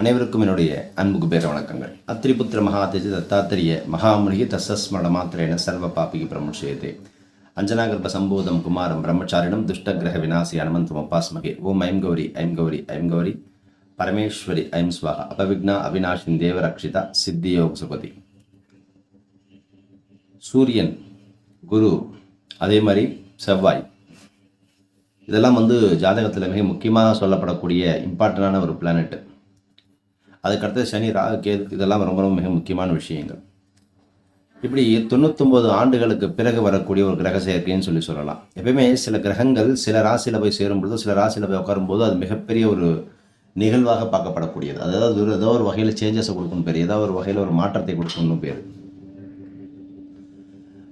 அனைவருக்கும் என்னுடைய அன்புக்கு பேர வணக்கங்கள். அத்திரிபுத்திர மகாதேஜ தத்தாத்திரிய மகாமுனிகி தசஸ்மரண மாத்திரேன சர்வ பாபிகி பிரமுஷயதே அஞ்சனாகர்ப சம்போதம் குமாரம் பிரம்மச்சாரிடம் துஷ்டகிரக விநாசி அனுமந்தம் உபாஸ்மகே ஓம் ஐம் கௌரி ஐம் கௌரி ஐம் கௌரி. பரமேஸ்வரி ஐம் ஸ்வாகா அபவிக்னா அவினாஷின் தேவரக்ஷிதா சித்தியோக சுபதி. சூரியன் குரு அதே மாதிரி செவ்வாய். இதெல்லாம் வந்து ஜாதகத்தில் மிக முக்கியமாக சொல்லப்படக்கூடிய இம்பார்ட்டண்டான ஒரு பிளானெட்டு அதுக்கடுத்து சனி ராகு கேது இதெல்லாம் ரொம்ப ரொம்ப மிக முக்கியமான விஷயங்கள். இப்படி தொண்ணூத்தொம்பது ஆண்டுகளுக்கு பிறகு வரக்கூடிய ஒரு கிரக சேர்க்கைன்னு சொல்லி சொல்லலாம். எப்பயுமே சில கிரகங்கள் சில ராசியில் போய் சேரும்பொழுது சில ராசியில் போய் உட்காரும்போது அது மிகப்பெரிய ஒரு நிகழ்வாக பார்க்கப்படக்கூடியது. அதாவது ஒரு ஏதோ ஒரு வகையில் சேஞ்சஸை கொடுக்கணும் பேர் ஏதோ ஒரு வகையில் ஒரு மாற்றத்தை கொடுக்கணும் பேர்.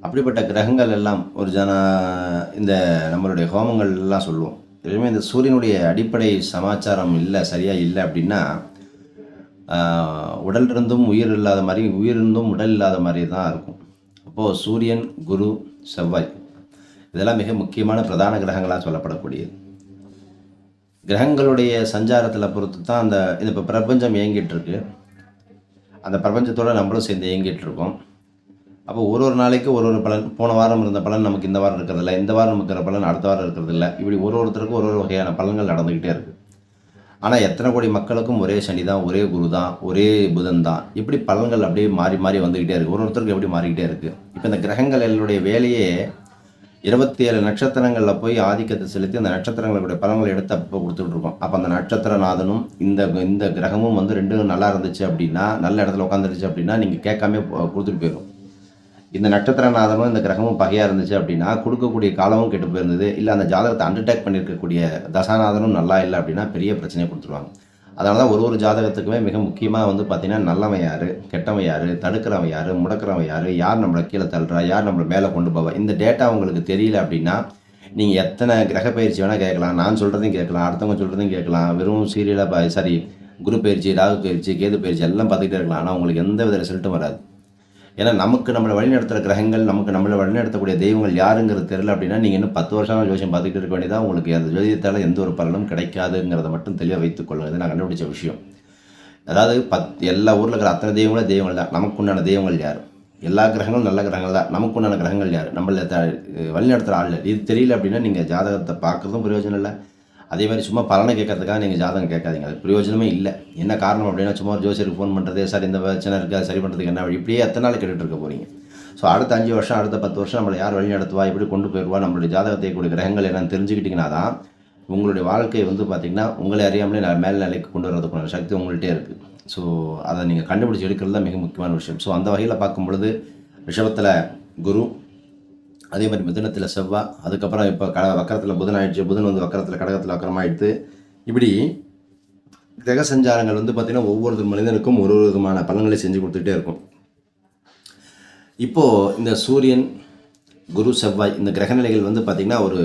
அப்படிப்பட்ட கிரகங்கள் எல்லாம் ஒரு ஜன இந்த நம்மளுடைய ஹோமங்கள் எல்லாம் சொல்லுவோம். எப்பயுமே இந்த சூரியனுடைய அடிப்படை சமாச்சாரம் இல்லை சரியாக இல்லை அப்படின்னா உடல் இருந்தும் உயிர் இல்லாத மாதிரி உயிர் இருந்தும் உடல் இல்லாத மாதிரி தான் இருக்கும். அப்போது சூரியன் குரு செவ்வாய் இதெல்லாம் மிக முக்கியமான பிரதான கிரகங்களாக சொல்லப்படக்கூடியது. கிரகங்களுடைய சஞ்சாரத்தில் பொறுத்து தான் அந்த இது இப்போ பிரபஞ்சம் இயங்கிட்டு இருக்கு அந்த பிரபஞ்சத்தோடு நம்மளும் சேர்ந்து இயங்கிட்டு இருக்கோம் அப்போ ஒரு ஒரு நாளைக்கு ஒரு ஒரு பலன் போன வாரம் இருந்த பலன் நமக்கு இந்த வாரம் இருக்கிறதில்ல இந்த வாரம் இருக்கிற பலன் அடுத்த வாரம் இருக்கிறதில்ல. இப்படி ஒரு ஒருத்தருக்கும் ஒரு ஒரு வகையான பலன்கள் நடந்துக்கிட்டே இருக்குது ஆனால் எத்தனை கோடி மக்களுக்கும் ஒரே சனி தான் ஒரே குரு தான் ஒரே புதன் தான் இப்படி பலன்கள் அப்படியே மாறி மாறி வந்துக்கிட்டே இருக்குது ஒரு ஒருத்தருக்கு எப்படி மாறிக்கிட்டே இருக்குது இப்போ இந்த கிரகங்கள் கிரகங்களுடைய வேலையே இருபத்தி ஏழு நட்சத்திரங்களில் போய் ஆதிக்கத்தை செலுத்தி அந்த நட்சத்திரங்களுடைய பலன்களை எடுத்து அப்போ கொடுத்துட்டு இருக்கோம். அப்போ அந்த நட்சத்திரநாதனும் இந்த இந்த கிரகமும் வந்து ரெண்டும் நல்லா இருந்துச்சு அப்படின்னா நல்ல இடத்துல உட்காந்துருச்சு அப்படின்னா நீங்கள் கேட்காம கொடுத்துட்டு போயிடும் இந்த நட்சத்திரநாதனும் இந்த கிரகமும் பகையாக இருந்துச்சு அப்படின்னா கொடுக்கக்கூடிய காலமும் கெட்டு போயிருந்தது. இல்லை அந்த ஜாதகத்தை அண்டர்டேக் பண்ணியிருக்கக்கூடிய தசாநாதனும் நல்லா இல்லை அப்படின்னா பெரிய பிரச்சனையை கொடுத்துருவாங்க. அதனால தான் ஒரு ஒரு ஜாதகத்துக்குமே மிக முக்கியமாக வந்து பார்த்திங்கன்னா நல்லவன் யார் கெட்டவன் யார் தடுக்கிறவன் யார் முடக்கிறவன் யார் யார் நம்மளை கீழே தள்ளுறா யார் நம்மளை மேலே கொண்டு போவா இந்த டேட்டா உங்களுக்கு தெரியல அப்படின்னா நீங்கள் எத்தனை கிரக பயிற்சி வேணால் கேட்கலாம். நான் சொல்கிறதையும் கேட்கலாம் அடுத்தவங்க சொல்கிறதையும் கேட்கலாம். வெறும் சீரியலாக சாரி குரு பயிற்சி ராகு பயிற்சி கேது பயிற்சி எல்லாம் பார்த்துக்கிட்டே இருக்கலாம். ஆனால் உங்களுக்கு எந்த வித ரிசல்ட்டும் வராது. ஏன்னா நமக்கு நம்மளை வழிநடத்துகிற கிரகங்கள் நமக்கு நம்மளை வழிநடத்தக்கூடிய தெய்வங்கள் யாருங்கிறது தெரியல அப்படின்னா நீங்கள் இன்னும் பத்து வருஷம் ஜோசியம் பார்த்துக்கிட்டு இருக்க வேண்டியதாக உங்களுக்கு அந்த ஜோதியத்தால் எந்த ஒரு பலனும் கிடைக்காதுங்கிறத மட்டும் தெளிவாக வைத்துக் கொள்ளுங்க. நான் கண்டுபிடிச்ச விஷயம். அதாவது பத் எல்லா ஊரில் இருக்கிற அத்தனை தெய்வங்களும் தெய்வங்கள் தான். நமக்கு உண்டான தெய்வங்கள் யார்? எல்லா கிரகங்களும் நல்ல கிரகங்கள் தான். நமக்கு உண்டான கிரகங்கள் யார்? நம்மளை த வழிநடத்துகிற ஆள் இது தெரியல அப்படின்னா நீங்கள் ஜாதகத்தை பார்க்குறதும் பிரயோஜனம் இல்லை. அதே மாதிரி சும்மா பலனை கேட்கறதுக்காக நீங்கள் ஜாதகம் கேட்காதீங்க. அது பிரயோஜனமே இல்லை. என்ன காரணம் அப்படின்னா சும்மா ஒரு ஜோசியருக்கு ஃபோன் பண்ணுறது சார் இந்த பிரச்சனை இருக்குது அது சரி பண்ணுறதுக்கு என்ன இப்படியே எத்தனை நாள் கேட்டுட்டு இருக்க போகிறீங்க ஸோ அடுத்த அஞ்சு வருஷம் அடுத்த பத்து வருஷம் நம்மளை யார் வழி நடத்துவா எப்படி கொண்டு போயிடுவா நம்மளுடைய ஜாதகத்தை கூடிய கிரகங்கள் என்னன்னு தெரிஞ்சுக்கிட்டிங்கன்னா தான் உங்களுடைய வாழ்க்கை வந்து பார்த்திங்கன்னா உங்களை அறியாமலே நான் மேல் நிலைக்கு கொண்டு வரதுக்குள்ள சக்தி உங்கள்கிட்டே இருக்குது ஸோ அதை நீங்கள் கண்டுபிடிச்சி எடுக்கிறது தான் மிக முக்கியமான விஷயம். ஸோ அந்த வகையில் பார்க்கும் பொழுது ரிஷபத்தில் குரு அதே மாதிரி மிதனத்தில் செவ்வாய் அதுக்கப்புறம் இப்போ க வக்கரத்தில் புதன் ஆயிடுச்சு. புதன் வந்து வக்கரத்தில் கடகத்தில் வக்கரமாயிடுத்து இப்படி கிரக சஞ்சாரங்கள் வந்து பார்த்திங்கன்னா ஒவ்வொரு மனிதனுக்கும் ஒரு ஒரு விதமான பலன்களை செஞ்சு கொடுத்துட்டே இருக்கும். இப்போது இந்த சூரியன் குரு செவ்வாய் இந்த கிரகநிலைகள் வந்து பார்த்திங்கன்னா ஒரு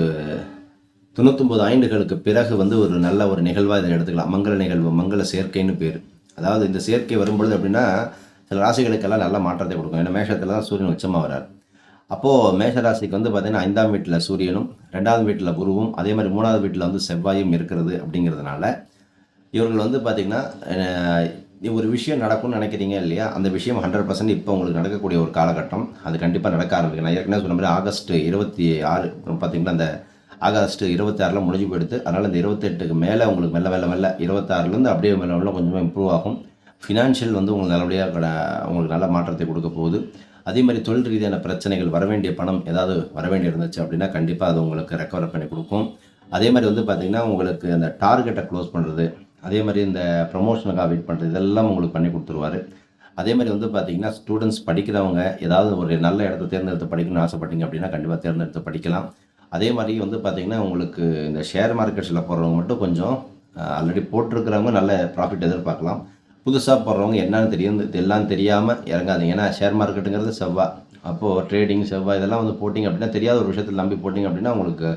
தொண்ணூத்தொம்பது ஆண்டுகளுக்கு பிறகு வந்து ஒரு நல்ல ஒரு நிகழ்வாக இதை எடுத்துக்கலாம். மங்கள நிகழ்வு மங்கள சேர்க்கைன்னு பேர். அதாவது இந்த சேர்க்கை வரும்பொழுது அப்படின்னா சில ராசிகளுக்கெல்லாம் நல்ல மாற்றத்தை கொடுக்கும். ஏன்னா மேஷத்தில் தான் சூரியன் உச்சமாக வரார் அப்போது மேஷ ராசிக்கு வந்து பார்த்திங்கன்னா ஐந்தாம் வீட்டில் சூரியனும் ரெண்டாவது வீட்டில் குருவும் அதே மாதிரி மூணாவது வீட்டில் வந்து செவ்வாயும் இருக்கிறது அப்படிங்கிறதுனால இவர்கள் வந்து பார்த்திங்கன்னா ஒரு விஷயம் நடக்கும்னு நினைக்கிறீங்க இல்லையா? அந்த விஷயம் ஹண்ட்ரட் பர்சன்ட் இப்போ உங்களுக்கு நடக்கக்கூடிய ஒரு காலகட்டம். அது கண்டிப்பாக நடக்க ஆரம்பிக்கும். நான் ஏற்கனவே சொன்ன மாதிரி ஆகஸ்ட் இருபத்தி ஆறு பார்த்தீங்கன்னா அந்த ஆகஸ்ட் இருபத்தி ஆறில் முடிஞ்சு போயிடுது. அதனால் இந்த இருபத்தெட்டுக்கு மேலே உங்களுக்கு மெல்ல மெல்ல மெல்ல இருபத்தாறுலேருந்து அப்படியே மெல்ல மெல்ல கொஞ்சமாக இம்ப்ரூவ் ஆகும். ஃபினான்ஷியல் வந்து உங்களுக்கு நல்லபடியாக உங்களுக்கு நல்ல மாற்றத்தை கொடுக்க போகுது. அதே மாதிரி தொழில் ரீதியான பிரச்சனைகள் வர வேண்டிய பணம் ஏதாவது வர வேண்டி இருந்துச்சு அப்படின்னா கண்டிப்பாக அது உங்களுக்கு ரெக்கவர் பண்ணி கொடுக்கும். அதே மாதிரி வந்து பார்த்திங்கன்னா உங்களுக்கு அந்த டார்கெட்டை க்ளோஸ் பண்ணுறது அதே மாதிரி இந்த ப்ரமோஷனுக்காக வெயிட் பண்ணுறது இதெல்லாம் உங்களுக்கு பண்ணி கொடுத்துருவாரு. அதே மாதிரி வந்து பார்த்தீங்கன்னா ஸ்டூடெண்ட்ஸ் படிக்கிறவங்க ஏதாவது ஒரு நல்ல இடத்த தேர்ந்தெடுத்து படிக்கணும்னு ஆசைப்பட்டீங்க அப்படின்னா கண்டிப்பாக தேர்ந்தெடுத்து படிக்கலாம். அதே மாதிரி வந்து பார்த்திங்கன்னா உங்களுக்கு இந்த ஷேர் மார்க்கெட்ஸில் போடுறவங்க மட்டும் கொஞ்சம் ஆல்ரெடி போட்டிருக்கிறவங்க நல்ல ப்ராஃபிட் எதிர்பார்க்கலாம். புதுசாக போடுறவங்க என்னன்னு தெரியும். எல்லாம் தெரியாமல் இறங்காதீங்க. ஏன்னா ஷேர் மார்க்கெட்டுங்கிறது செவ்வாய் அப்போது ட்ரேடிங் செவ்வாய் இதெல்லாம் வந்து போட்டிங்க அப்படின்னா தெரியாத ஒரு விஷயத்தில் நம்பி போட்டிங்க அப்படின்னா உங்களுக்கு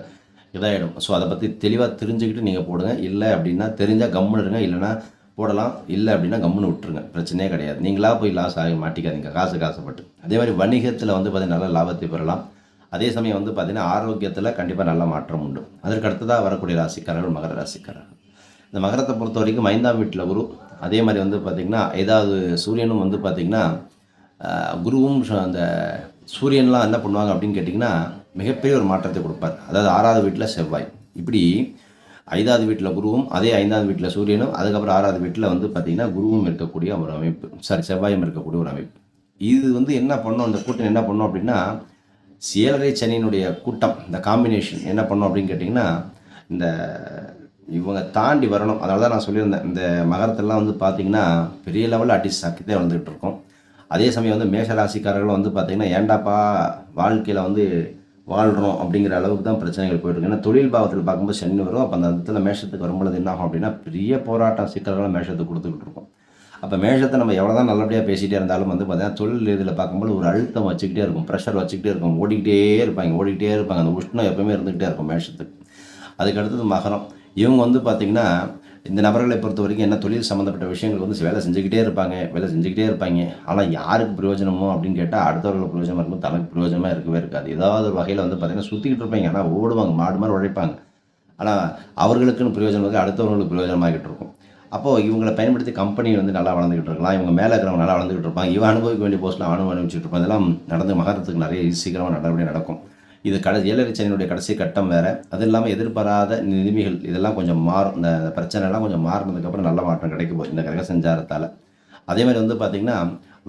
இதாகிடும் ஸோ அதை பற்றி தெளிவாக தெரிஞ்சுக்கிட்டு நீங்கள் போடுங்க. இல்லை அப்படின்னா தெரிஞ்சால் கம்முன்னு இருங்க. இல்லைன்னா போடலாம். இல்லை அப்படின்னா கம்முன்னு விட்டுருங்க. பிரச்சனையே கிடையாது. நீங்களாக போய் லாஸ் ஆகி மாட்டிக்காதீங்க. காசு காசுப்பட்டு. அதே மாதிரி வணிகத்தில் வந்து பார்த்தீங்கன்னா நல்லா லாபத்தை பெறலாம். அதே சமயம் வந்து பார்த்திங்கன்னா ஆரோக்கியத்தில் கண்டிப்பாக நல்ல மாற்றம் உண்டு. அதற்கு அடுத்ததாக வரக்கூடிய ராசிக்காரர்கள் மகர ராசிக்காரர்கள். இந்த மகரத்தை பொறுத்த வரைக்கும் ஐந்தாம் வீட்டில் குரு அதே மாதிரி வந்து பார்த்திங்கன்னா ஏதாவது சூரியனும் வந்து பார்த்திங்கன்னா குருவும் அந்த சூரியன்லாம் என்ன பண்ணுவாங்க அப்படின்னு கேட்டிங்கன்னா மிகப்பெரிய ஒரு மாற்றத்தை கொடுப்பார். அதாவது ஆறாவது வீட்டில் செவ்வாய். இப்படி ஐந்தாவது வீட்டில் குருவும் அதே ஐந்தாவது வீட்டில் சூரியனும் அதுக்கப்புறம் ஆறாவது வீட்டில் வந்து பார்த்திங்கன்னா குருவும் இருக்கக்கூடிய ஒரு அமைப்பு. சாரி செவ்வாயும் இருக்கக்கூடிய ஒரு அமைப்பு. இது வந்து என்ன பண்ணும்? இந்த கூட்டணி என்ன பண்ணோம் அப்படின்னா சேலரை சனியினுடைய கூட்டம் இந்த காம்பினேஷன் என்ன பண்ணோம் அப்படின்னு கேட்டிங்கன்னா இந்த இவங்க தாண்டி வரணும். அதனால தான் நான் சொல்லியிருந்தேன். இந்த மகரத்தெல்லாம் வந்து பார்த்திங்கன்னா பெரிய லெவலில் அட்டிஸ்ட் சக்கித்தே வந்துகிட்டு இருக்கோம். அதே சமயம் வந்து மேஷ ராசிக்காரர்களும் வந்து பார்த்திங்கன்னா ஏண்டாப்பா வாழ்க்கையில் வந்து வாழ்கிறோம் அப்படிங்கிற அளவுக்கு தான் பிரச்சனைகள் போயிட்டு இருக்கு. ஏன்னா தொழில் பாவத்தில் பார்க்கும்போது சனி வரும். அப்போ அந்த இடத்துல மேஷத்துக்கு வரும்பொழுது என்ன ஆகும் அப்படின்னா பெரிய போராட்டம் சிக்கல்களும் மேஷத்துக்கு கொடுத்துக்கிட்டு இருக்கோம். அப்போ மேஷத்தை நம்ம எவ்வளோ தான் நல்லபடியாக பேசிகிட்டே இருந்தாலும் வந்து பார்த்தீங்கன்னா தொழில் இதில் பார்க்கும்போது ஒரு அழுத்தம் வச்சுக்கிட்டே இருக்கும். ப்ரெஷர் வச்சுக்கிட்டே இருக்கும். ஓடிக்கிட்டே இருப்பாங்க. ஓடிக்கிட்டே இருப்பாங்க. அந்த உஷ்ணம் எப்பவுமே இருந்துக்கிட்டே இருக்கும் மேஷத்துக்கு. அதுக்கு அடுத்தது மகரம். இவங்க வந்து பார்த்திங்கன்னா இந்த நபர்களை பொறுத்த வரைக்கும் என்ன தொழில் சம்மந்தப்பட்ட விஷயங்கள் வந்து வேலை செஞ்சுக்கிட்டே இருப்பாங்க வேலை செஞ்சுக்கிட்டே இருப்பாங்க. ஆனால் யாருக்கு பிரயோஜனமோ அப்படின்னு கேட்டால் அடுத்தவர்களுக்கு பிரயோஜனமாக இருக்கும் தனக்கு பிரயோஜனமாக இருக்கவே இருக்காது. ஏதாவது ஒரு வகையில் வந்து பார்த்திங்கன்னா சுற்றிக்கிட்டு இருப்பாங்க. ஆனால் ஓடுவாங்க. மாடு மாதிரி உழைப்பாங்க. ஆனால் அவர்களுக்குன்னு பிரயோஜனம் வந்து அடுத்தவர்களுக்கு பிரயோஜனமாகிட்டு இருக்கும். அப்போது இவங்களை பயன்படுத்தி கம்பெனி வந்து நல்லா வளர்ந்துக்கிட்டு இருக்கலாம். இவங்க மேலே இருக்கிறவங்க நல்லா வளர்ந்துக்கிட்டு இருப்பாங்க. இவன் அனுபவிக்க வேண்டிய போஸ்ட்டில் அனுபவம் அனுபவிச்சுட்டு இருப்பான் இதெல்லாம் நடந்து மகாரத்துக்கு நிறைய சீக்கிரமாக நல்லபடியாக நடக்கும். இது கடை ஏழரை சனியினுடைய கடைசி கட்டம் வேறு. அது இல்லாமல் எதிர்பாராத நிலைமைகள் இதெல்லாம் கொஞ்சம் மாறும். இந்த பிரச்சனைலாம் கொஞ்சம் மாறினதுக்கப்புறம் நல்ல மாற்றம் கிடைக்க போகுது இந்த கிரக சஞ்சாரத்தால். அதே மாதிரி வந்து பார்த்திங்கன்னா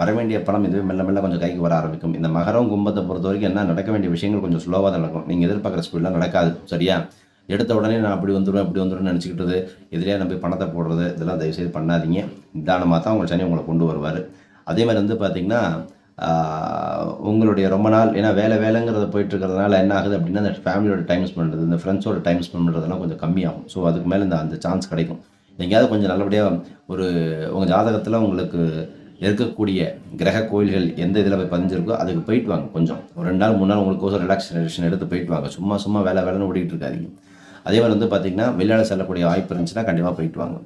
வர வேண்டிய பணம் இதுவே மெல்ல மெல்ல கொஞ்சம் கைக்கு வர ஆரம்பிக்கும். இந்த மகரம் கும்பத்தை பொறுத்த வரைக்கும் என்ன நடக்க வேண்டிய விஷயங்கள் கொஞ்சம் ஸ்லோவாக தான் நடக்கும். நீங்கள் எதிர்பார்க்குற ஸ்பீடெலாம் நடக்காது. சரியா? எடுத்த உடனே நான் அப்படி வந்துடுவேன் இப்படி வந்துடுவேன் நினச்சிக்கிட்டது எதிரியாக நம்பி பணத்தை போடுறது இதெல்லாம் தயவுசெய்து பண்ணாதீங்க. நிதானமாக தான் உங்கள் சனி உங்களை கொண்டு வருவார். அதே மாதிரி வந்து பார்த்திங்கன்னா உங்களுடைய ரொம்ப நாள் ஏன்னா வேலை வேலைங்கிறத போயிட்டு இருக்கிறதுனால என்ன ஆகுது அப்படின்னா அந்த ஃபேமிலியோட டைம் ஸ்பெண்ட் பண்ணுறது இந்த ஃப்ரெண்ட்ஸோட டைம் ஸ்பெண்ட் பண்ணுறதெல்லாம் கொஞ்சம் கம்மியாகும். ஸோ அதுக்கு மேலே இந்த அந்த சான்ஸ் கிடைக்கும். எங்கேயாவது கொஞ்சம் நல்லபடியாக ஒரு உங்கள் ஜாதகத்தில் உங்களுக்கு இருக்கக்கூடிய கிரக கோயில்கள் எந்த இதில் போய் பதிஞ்சிருக்கோ அதுக்கு போயிட்டு வாங்க கொஞ்சம். ஒரு ரெண்டு நாள் மூணு நாள் உங்களுக்கு ரிலாக்ஸேஷன் எடுத்து போயிட்டு வாங்க. சும்மா சும்மா வேலை வேலைன்னு ஓடிட்டு இருக்காதீங்க. அதே மாதிரி வந்து பார்த்திங்கன்னா வெளியால் செல்லக்கூடிய வாய்ப்பு இருந்துச்சுன்னா கண்டிப்பாக போயிட்டு வாங்க.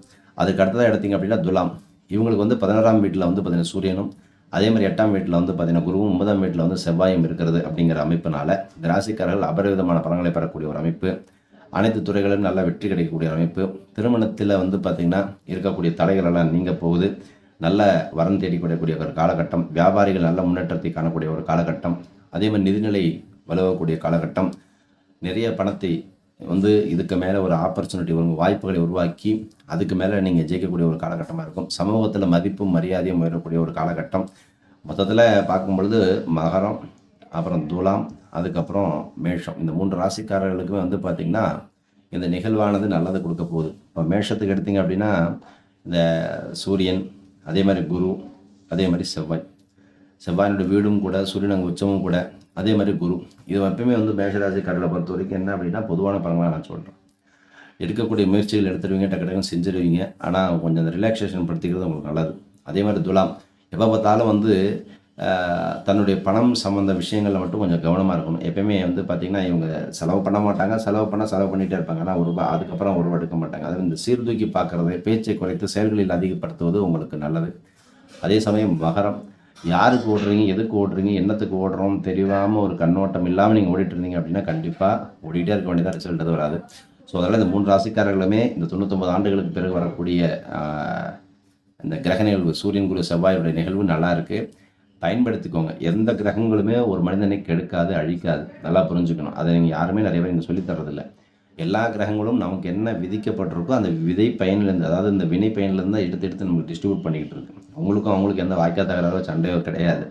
அதுக்கு அடுத்ததாக எடுத்திங்க அப்படின்னா துலாம். இவங்களுக்கு வந்து பதினாறாம் வீட்டில் வந்து பார்த்திங்கன்னா சூரியனும் அதே மாதிரி எட்டாம் வீட்டில் வந்து பார்த்தீங்கன்னா குருவும் ஒன்பதாம் வீட்டில் வந்து செவ்வாயும் இருக்கிறது அப்படிங்கிற அமைப்பினால இந்த ராசிக்காரர்கள் அபரிவிதமான பலன்களை பெறக்கூடிய ஒரு அமைப்பு. அனைத்து துறைகளிலும் நல்ல வெற்றி கிடைக்கக்கூடிய ஒரு அமைப்பு. திருமணத்தில் வந்து பார்த்திங்கன்னா இருக்கக்கூடிய தடைகளெல்லாம் நீங்கள் நீங்க போகுது. நல்ல வரம் தேடி ஒரு காலகட்டம். வியாபாரிகள் நல்ல முன்னேற்றத்தை காணக்கூடிய ஒரு காலகட்டம். அதே மாதிரி நிதிநிலை வலுவக்கூடிய காலகட்டம். நிறைய பணத்தை வந்து இதுக்கு மேலே ஒரு ஆப்பர்ச்சுனிட்டி வரும் வாய்ப்புகளை உருவாக்கி அதுக்கு மேலே நீங்கள் ஜெயிக்கக்கூடிய ஒரு காலகட்டமாக இருக்கும். சமூகத்தில் மதிப்பும் மரியாதையும் உயரக்கூடிய ஒரு காலகட்டம். மொத்தத்தில் பார்க்கும் பொழுது மகரம் அப்புறம் துலாம் அதுக்கப்புறம் மேஷம். இந்த மூன்று ராசிக்காரர்களுக்குமே வந்து பார்த்திங்கன்னா இந்த நிகழ்வானது நல்லது கொடுக்க போகுது. இப்போ மேஷத்துக்கு எடுத்திங்க அப்படின்னா இந்த சூரியன் அதே மாதிரி குரு அதே மாதிரி செவ்வாய். செவ்வாயினுடைய வீடும் கூட சூரியன் அங்கே உச்சமும் கூட அதே மாதிரி குரு. இது எப்பயுமே வந்து மேஷராசிக்காரர்களை பொறுத்த வரைக்கும் என்ன அப்படின்னா பொதுவான பலங்களாக நான் சொல்கிறேன் எடுக்கக்கூடிய முயற்சிகள் எடுத்துருவீங்க டக்கு டக்குன்னு செஞ்சிருவீங்க. ஆனால் கொஞ்சம் அந்த ரிலாக்ஸேஷன் படுத்திக்கிறது உங்களுக்கு நல்லது. அதே மாதிரி துலாம். எப்போ பார்த்தாலும் வந்து தன்னுடைய பணம் சம்மந்த விஷயங்களில் மட்டும் கொஞ்சம் கவனமாக இருக்கணும். எப்பயுமே வந்து பார்த்திங்கன்னா இவங்க செலவு பண்ண மாட்டாங்க. செலவு பண்ணால் செலவு பண்ணிகிட்டே இருப்பாங்க. ஆனால் ஒரு ரூபா அதுக்கப்புறம் ஒரு ரூபா எடுக்க மாட்டாங்க. அதாவது இந்த சீர்தூக்கி பார்க்குறது பேச்சை குறைத்து செயல்களில் அதிகப்படுத்துவது உங்களுக்கு நல்லது. அதே சமயம் மகரம் யாருக்கு ஓடுறீங்க எதுக்கு ஓடுறீங்க என்னத்துக்கு ஓடுறோம் தெரியாமல் ஒரு கண்ணோட்டம் இல்லாமல் நீங்கள் ஓடிட்டு இருந்தீங்க அப்படின்னா கண்டிப்பாக ஓடிட்டே இருக்க வேண்டியதாக ரிசல்ட் அது வராது. ஸோ அதனால் இந்த மூன்று ராசிக்காரர்களுமே இந்த தொண்ணூத்தொம்பது ஆண்டுகளுக்கு பிறகு வரக்கூடிய இந்த கிரக நிகழ்வு சூரியன் குரு செவ்வாயுடைய நிகழ்வு நல்லாயிருக்கு பயன்படுத்திக்கோங்க. எந்த கிரகங்களுமே ஒரு மனிதனை கெடுக்காது அழிக்காது. நல்லா புரிஞ்சுக்கணும். அதை நீங்கள் யாருமே நிறைய பேர் இங்கே சொல்லித்தர்றதில்லை எல்லா கிரகங்களும் நமக்கு என்ன விதிக்கப்பட்டிருக்கோ அந்த விதை பயனிலேருந்து அதாவது இந்த வினை பயனிலேருந்து தான் எடுத்து எடுத்து நமக்கு டிஸ்ட்ரிபியூட் பண்ணிக்கிட்டு இருக்கு. உங்களுக்கும் அவங்களுக்கு எந்த வாய்க்கா தகராறோ சண்டையோ கிடையாது.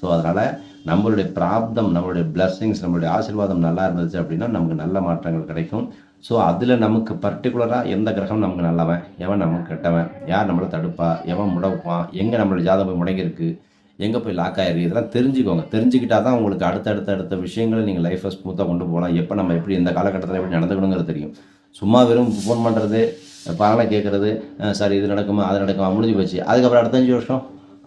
ஸோ அதனால் நம்மளுடைய பிராப்தம் நம்மளுடைய பிளஸ்ஸிங்ஸ் நம்மளுடைய ஆசீர்வாதம் நல்லா இருந்துச்சு அப்படின்னா நமக்கு நல்ல மாற்றங்கள் கிடைக்கும். ஸோ அதில் நமக்கு பர்டிகுலராக எந்த கிரகம் நமக்கு நல்லவன்? எவன் நமக்கு கெட்டவன்? யார் நம்மளை தடுப்பா? எவன் முடப்பான் எங்கே நம்மளுடைய ஜாதகம் முடங்கியிருக்கு? எங்கே போய் லாக் ஆகிருக்கு இதெல்லாம் தெரிஞ்சுக்கோங்க. தெரிஞ்சுக்கிட்டா தான் உங்களுக்கு அடுத்த அடுத்த அடுத்த விஷயங்களை நீங்கள் லைஃப்பை ஸ்மூத்தாக கொண்டு போகலாம். எப்போ நம்ம எப்படி இந்த காலகட்டத்தில் எப்படி நடந்துக்கணுங்கிறது தெரியும். சும்மா வெறும் ஃபோன் பண்ணுறது பரவாயில்ல கேட்குறது சார் இது நடக்குமா அது நடக்குமா முடிஞ்சு போச்சு. அதுக்கப்புறம் அடுத்த அஞ்சு வருஷம்?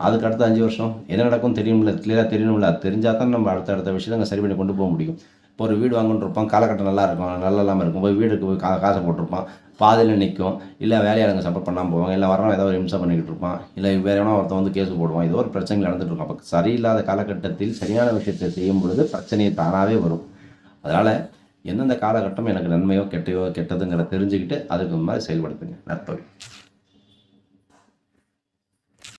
அதுக்கு அடுத்த அஞ்சு வருஷம்? என்ன நடக்கும் தெரியும்ல கிளியராக தெரியணும்ல அது தெரிஞ்சால் தான் நம்ம அடுத்த அடுத்த விஷயத்தை சரி பண்ணி கொண்டு போக முடியும். இப்போ ஒரு வீடு வாங்கணுன்னு இருப்போம் காலகட்டம் நல்லா இருக்கும் நல்லா இல்லாமல் இருக்கும். போய் வீடுக்கு போய் கா காசை போட்டிருப்பான். பாதியில் நிற்கும் இல்லை வேலையாளுங்க சப்போர்ட் பண்ணாமல் போவாங்க. இல்லை வரவன் ஏதோ ஒரு இம்சை பண்ணிக்கிட்டு இருப்பான். இல்லை வேறு எவனோ ஒருத்தன் வந்து கேஸ் போடுவான். ஏதோ ஒரு பிரச்சனை நடந்துகிட்டு இருக்கும். அப்போ சரியில்லாத காலகட்டத்தில் சரியான விஷயத்தை செய்யும் பொழுது பிரச்சனையை தானாகவே வரும். அதனால் எந்தெந்த காலகட்டம் எனக்கு நன்மையோ கெட்டையோ கெட்டதுங்கிற தெரிஞ்சுக்கிட்டு அதுக்கு மாதிரி செயல்படுத்துங்க. நற்பவி